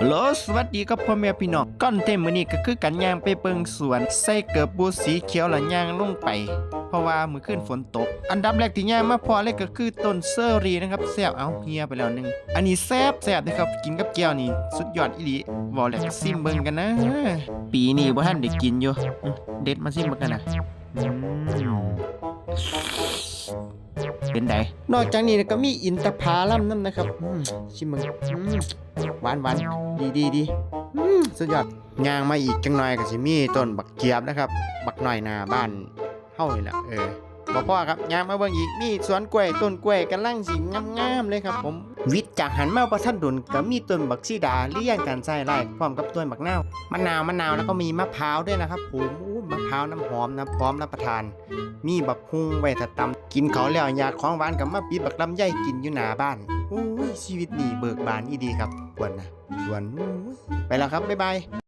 ฮัลโหลสวัสดีครับพ่อแม่พี่น้องก้อนเต็มมือนี้ก็คือกันย่างไปเปิงสวน ใส่เกิบบูสีเขียวและย่างลงไป เพราะว่ามื้อคืนฝนตก อันดับแรกที่ย่างมาพอเลยก็คือต้นเซอรีนะครับแซบเอาเฮียไปแล้วหนึง อันนี้แซบแซบนะครับกินกับแก้วนี่สุดยอดอีหลีบ่แล็กซิมเบิงกันนะ ปีนี้บ่ทันได้กินอยู่เด็ดมาซิมเบิงกันนะ เป็นไดนอกจากนี้ก็มีอินทผลัมน้ำนะครับชิมมึงหวานหวานดีดีดีสุดยอดย่างมาอีกจังหน่อยก็สิมีต้นบักเกียบนะครับ บักหน่อยนาบ้านเฮาเลยละเออ บ่พอครับยางมาเบิ่งอีกมีสวนกล้วยต้นกล้วยกำลังสิงามๆเลยครับผม วิทย์จากหันมาประทันดุนก็มีต้นบักซีดาเลี้ยงกันใส่ไร่พร้อมกับต้นบักนาวมะนาวมะนาวแล้วก็มีมะพร้าวด้วยนะครับผมมะพร้าวน้ำหอมนะพร้อมรับประทาน มีบักฮุงไว้ถ้าตำกินเขาแล้วอยากของหวานกับมาปีบักลำไยกินอยู่หน้าบ้านโอ้ชีวิตนี่เบิกบานอีดีครับปวนนะชวนไปแล้วครับบ๊ายบาย